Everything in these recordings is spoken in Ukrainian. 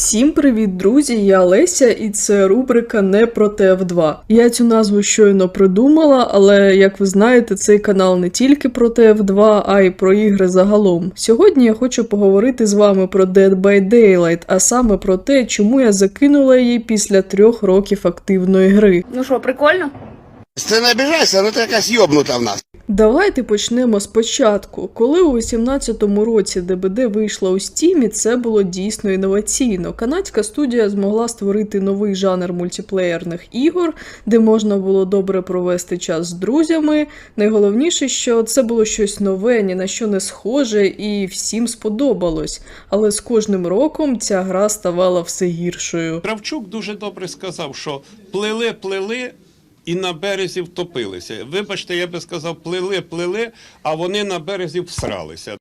Всім привіт, друзі! Я Леся, і це рубрика Не про ТФ2. Я цю назву щойно придумала, але як ви знаєте, цей канал не тільки про ТФ2, а й про ігри загалом. Сьогодні я хочу поговорити з вами про Dead by Daylight, а саме про те, чому я закинула її після трьох років активної гри. Ну що, прикольно? Ти не обіжайся, ну ти якась йобнута в нас. Давайте почнемо спочатку. Коли у 18-му році ДБД вийшла у стімі, це було дійсно інноваційно. Канадська студія змогла створити новий жанр мультиплеєрних ігор, де можна було добре провести час з друзями. Найголовніше, що це було щось нове, ні на що не схоже, і всім сподобалось. Але з кожним роком ця гра ставала все гіршою. Кравчук дуже добре сказав, що плили, плили і на березі втопилися. Вибачте, я би сказав, плили, плили, а вони на березі всралися.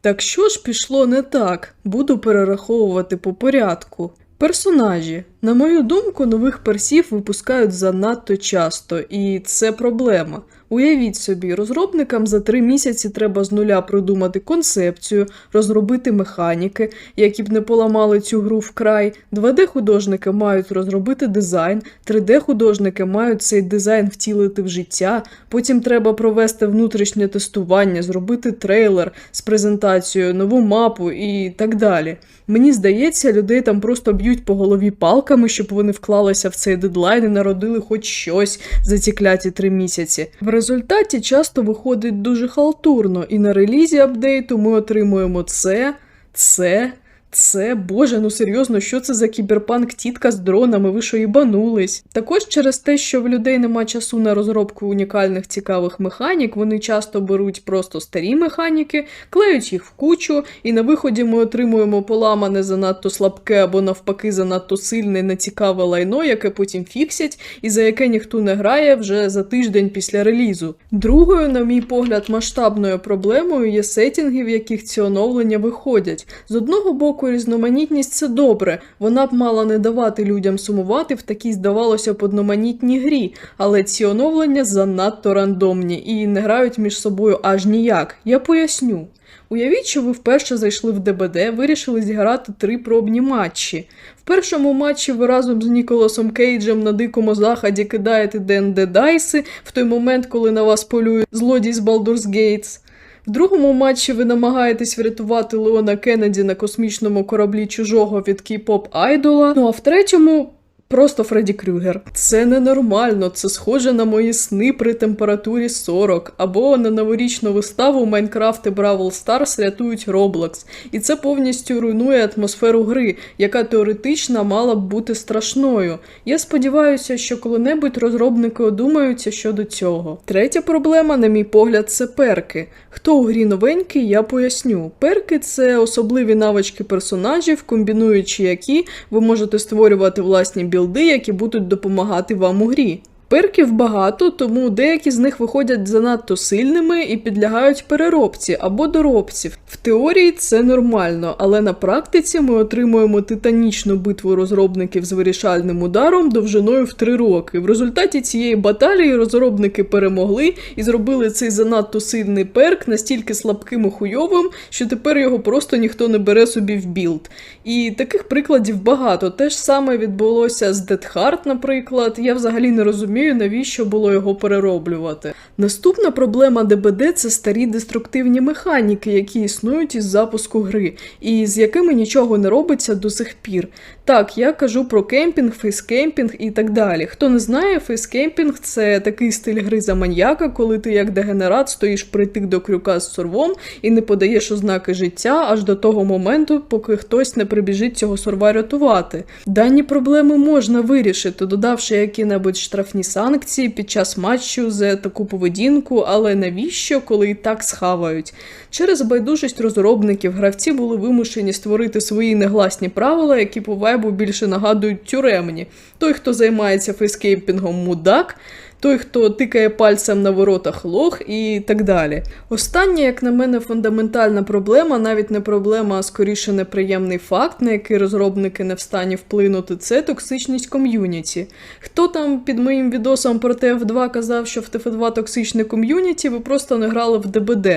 Так що ж пішло не так? Буду перераховувати по порядку. Персонажі. На мою думку, нових персів випускають занадто часто, і це проблема. Уявіть собі, розробникам за три місяці треба з нуля придумати концепцію, розробити механіки, які б не поламали цю гру вкрай. 2D-художники мають розробити дизайн, 3D-художники мають цей дизайн втілити в життя. Потім треба провести внутрішнє тестування, зробити трейлер з презентацією, нову мапу і так далі. Мені здається, людей там просто б'ють по голові палками, щоб вони вклалися в цей дедлайн і народили хоч щось за ці кляті три місяці. Результаті часто виходить дуже халтурно, і на релізі апдейту ми отримуємо це, це. Це, боже, ну серйозно, що це за кіберпанк тітка з дронами? Ви що їбанулись? Також через те, що в людей нема часу на розробку унікальних цікавих механік, вони часто беруть просто старі механіки, клеють їх в кучу, і на виході ми отримуємо поламане занадто слабке або навпаки занадто сильне нецікаве лайно, яке потім фіксять, і за яке ніхто не грає вже за тиждень після релізу. Другою, на мій погляд, масштабною проблемою є сетінги, в яких ці оновлення виходять. З одного боку, різноманітність це добре. Вона б мала не давати людям сумувати в такій, здавалося б, одноманітній грі, але ці оновлення занадто рандомні і не грають між собою аж ніяк. Я поясню. Уявіть, що ви вперше зайшли в ДБД, вирішили зіграти три пробні матчі. В першому матчі ви разом з Ніколасом Кейджем на дикому заході кидаєте ДНД Дайси в той момент, коли на вас полює злодій з Baldur's Gates. В другому матчі ви намагаєтесь врятувати Леона Кеннеді на космічному кораблі чужого від кей-поп айдола. Ну а в третьому. Просто Фредді Крюгер. Це ненормально, це схоже на мої сни при температурі 40, або на новорічну виставу Майнкрафт і Бравл Старс рятують Роблокс. І це повністю руйнує атмосферу гри, яка теоретично мала б бути страшною. Я сподіваюся, що коли-небудь розробники одумаються щодо цього. Третя проблема, на мій погляд, це перки. Хто у грі новенький, я поясню. Перки це особливі навички персонажів, комбінуючи які ви можете створювати власні білди, які будуть допомагати вам у грі. Перків багато, тому деякі з них виходять занадто сильними і підлягають переробці або доробці. В теорії це нормально, але на практиці ми отримуємо титанічну битву розробників з вирішальним ударом довжиною в 3 роки. В результаті цієї баталії розробники перемогли і зробили цей занадто сильний перк настільки слабким і хуйовим, що тепер його просто ніхто не бере собі в білд. І таких прикладів багато. Те ж саме відбулося з Dead наприклад. Я взагалі не розумію, навіщо було його перероблювати. Наступна проблема ДБД це старі деструктивні механіки, які існують із запуску гри, і з якими нічого не робиться до сих пір. Так, я кажу про кемпінг, фейскемпінг і так далі. Хто не знає, фейскемпінг це такий стиль гри за маньяка, коли ти як дегенерат стоїш притик до крюка з сорвом і не подаєш ознаки життя аж до того моменту, поки хтось не прибіжить цього сорва рятувати. Дані проблеми можна вирішити, додавши які-небудь штрафні санкції під час матчу за таку поведінку, але навіщо, коли і так схавають? Через байдужість розробників гравці були вимушені створити свої негласні правила, які по вайбу більше нагадують тюремні. Той, хто займається фейскейпінгом мудак, той, хто тикає пальцем на воротах лох і так далі. Останнє, як на мене, фундаментальна проблема, навіть не проблема, а скоріше неприємний факт, на який розробники не в стані вплинути, це токсичність ком'юніті. Хто там під моїм відосом про TF2 казав, що в TF2 токсичне ком'юніті, ви просто не грали в ДБД.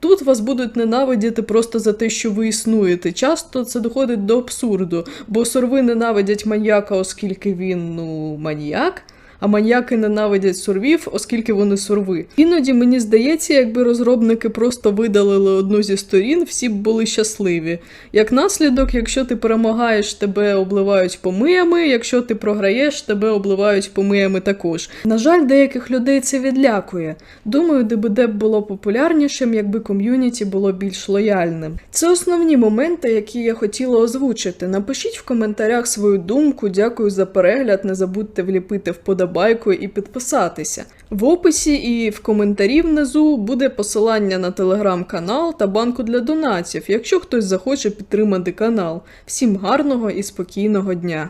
Тут вас будуть ненавидіти просто за те, що ви існуєте. Часто це доходить до абсурду, бо сорви ненавидять маньяка, оскільки він ну маньяк. А маньяки ненавидять сурвів, оскільки вони сурви. Іноді мені здається, якби розробники просто видалили одну зі сторін, всі б були щасливі. Як наслідок, якщо ти перемагаєш, тебе обливають помиями, якщо ти програєш, тебе обливають помиями також. На жаль, деяких людей це відлякує. Думаю, ДБД б було популярнішим, якби ком'юніті було більш лояльним. Це основні моменти, які я хотіла озвучити. Напишіть в коментарях свою думку. Дякую за перегляд. Не забудьте вліпити вподобайку і підписатися. В описі і в коментарі внизу буде посилання на телеграм-канал та банку для донатів, якщо хтось захоче підтримати канал. Всім гарного і спокійного дня!